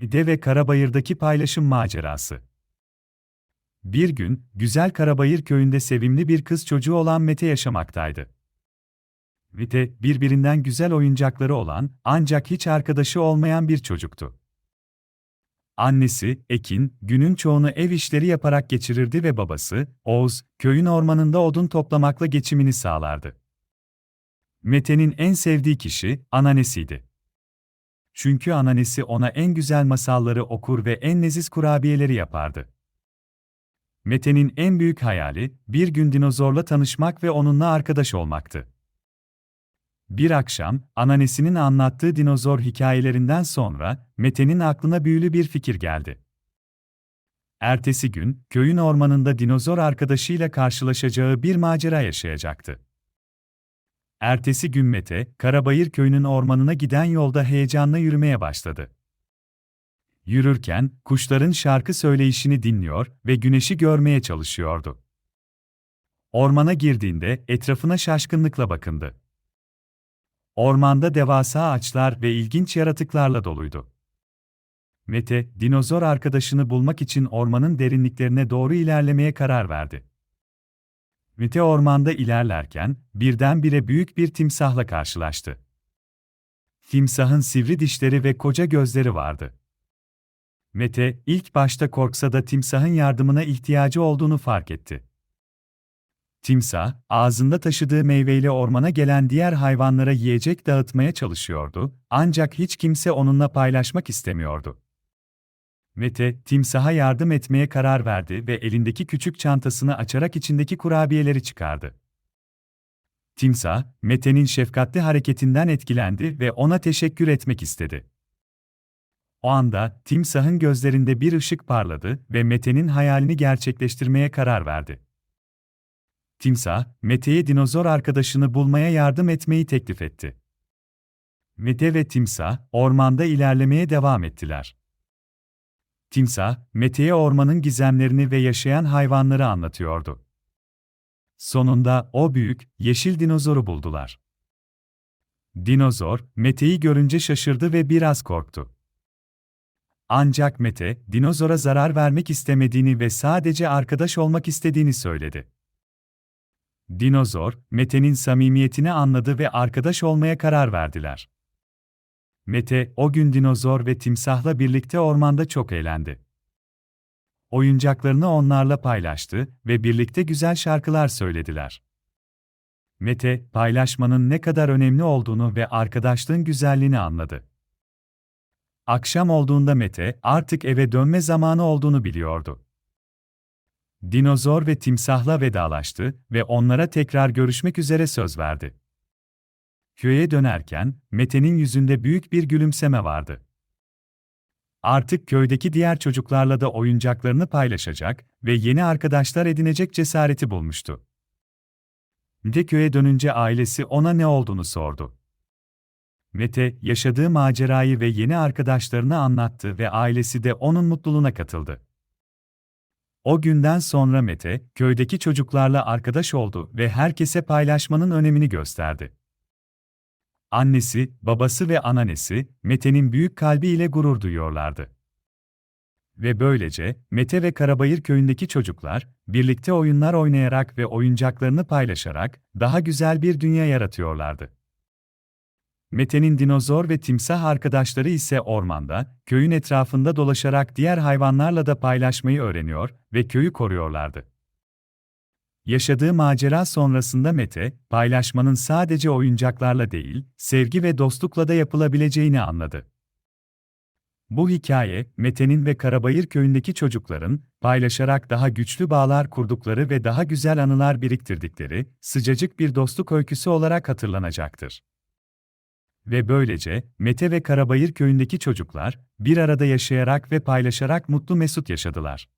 Mete ve Karabayır'daki paylaşım macerası. Bir gün, güzel Karabayır köyünde sevimli bir kız çocuğu olan Mete yaşamaktaydı. Mete, birbirinden güzel oyuncakları olan, ancak hiç arkadaşı olmayan bir çocuktu. Annesi, Ekin, günün çoğunu ev işleri yaparak geçirirdi ve babası, Oğuz, köyün ormanında odun toplamakla geçimini sağlardı. Mete'nin en sevdiği kişi, ananesiydi. Çünkü ananesi ona en güzel masalları okur ve en leziz kurabiyeleri yapardı. Mete'nin en büyük hayali, bir gün dinozorla tanışmak ve onunla arkadaş olmaktı. Bir akşam, ananesinin anlattığı dinozor hikayelerinden sonra, Mete'nin aklına büyülü bir fikir geldi. Ertesi gün, köyün ormanında dinozor arkadaşıyla karşılaşacağı bir macera yaşayacaktı. Ertesi gün Mete, Karabayır köyünün ormanına giden yolda heyecanla yürümeye başladı. Yürürken, kuşların şarkı söyleyişini dinliyor ve güneşi görmeye çalışıyordu. Ormana girdiğinde etrafına şaşkınlıkla bakındı. Ormanda devasa ağaçlar ve ilginç yaratıklarla doluydu. Mete, dinozor arkadaşını bulmak için ormanın derinliklerine doğru ilerlemeye karar verdi. Mete ormanda ilerlerken, birdenbire büyük bir timsahla karşılaştı. Timsahın sivri dişleri ve koca gözleri vardı. Mete, ilk başta korksa da timsahın yardımına ihtiyacı olduğunu fark etti. Timsah, ağzında taşıdığı meyveyle ormana gelen diğer hayvanlara yiyecek dağıtmaya çalışıyordu, ancak hiç kimse onunla paylaşmak istemiyordu. Mete, timsaha yardım etmeye karar verdi ve elindeki küçük çantasını açarak içindeki kurabiyeleri çıkardı. Timsah, Mete'nin şefkatli hareketinden etkilendi ve ona teşekkür etmek istedi. O anda, timsahın gözlerinde bir ışık parladı ve Mete'nin hayalini gerçekleştirmeye karar verdi. Timsah, Mete'ye dinozor arkadaşını bulmaya yardım etmeyi teklif etti. Mete ve Timsah, ormanda ilerlemeye devam ettiler. Timsah, Mete'ye ormanın gizemlerini ve yaşayan hayvanları anlatıyordu. Sonunda o büyük, yeşil dinozoru buldular. Dinozor, Mete'yi görünce şaşırdı ve biraz korktu. Ancak Mete, dinozora zarar vermek istemediğini ve sadece arkadaş olmak istediğini söyledi. Dinozor, Mete'nin samimiyetini anladı ve arkadaş olmaya karar verdiler. Mete, o gün dinozor ve timsahla birlikte ormanda çok eğlendi. Oyuncaklarını onlarla paylaştı ve birlikte güzel şarkılar söylediler. Mete, paylaşmanın ne kadar önemli olduğunu ve arkadaşlığın güzelliğini anladı. Akşam olduğunda Mete, artık eve dönme zamanı olduğunu biliyordu. Dinozor ve timsahla vedalaştı ve onlara tekrar görüşmek üzere söz verdi. Köye dönerken, Mete'nin yüzünde büyük bir gülümseme vardı. Artık köydeki diğer çocuklarla da oyuncaklarını paylaşacak ve yeni arkadaşlar edinecek cesareti bulmuştu. Mete köye dönünce ailesi ona ne olduğunu sordu. Mete, yaşadığı macerayı ve yeni arkadaşlarını anlattı ve ailesi de onun mutluluğuna katıldı. O günden sonra Mete, köydeki çocuklarla arkadaş oldu ve herkese paylaşmanın önemini gösterdi. Annesi, babası ve ananesi, Mete'nin büyük kalbiyle gurur duyuyorlardı. Ve böylece, Mete ve Karabayır köyündeki çocuklar, birlikte oyunlar oynayarak ve oyuncaklarını paylaşarak, daha güzel bir dünya yaratıyorlardı. Mete'nin dinozor ve timsah arkadaşları ise ormanda, köyün etrafında dolaşarak diğer hayvanlarla da paylaşmayı öğreniyor ve köyü koruyorlardı. Yaşadığı macera sonrasında Mete, paylaşmanın sadece oyuncaklarla değil, sevgi ve dostlukla da yapılabileceğini anladı. Bu hikaye, Mete'nin ve Karabayır köyündeki çocukların, paylaşarak daha güçlü bağlar kurdukları ve daha güzel anılar biriktirdikleri, sıcacık bir dostluk öyküsü olarak hatırlanacaktır. Ve böylece, Mete ve Karabayır köyündeki çocuklar, bir arada yaşayarak ve paylaşarak mutlu mesut yaşadılar.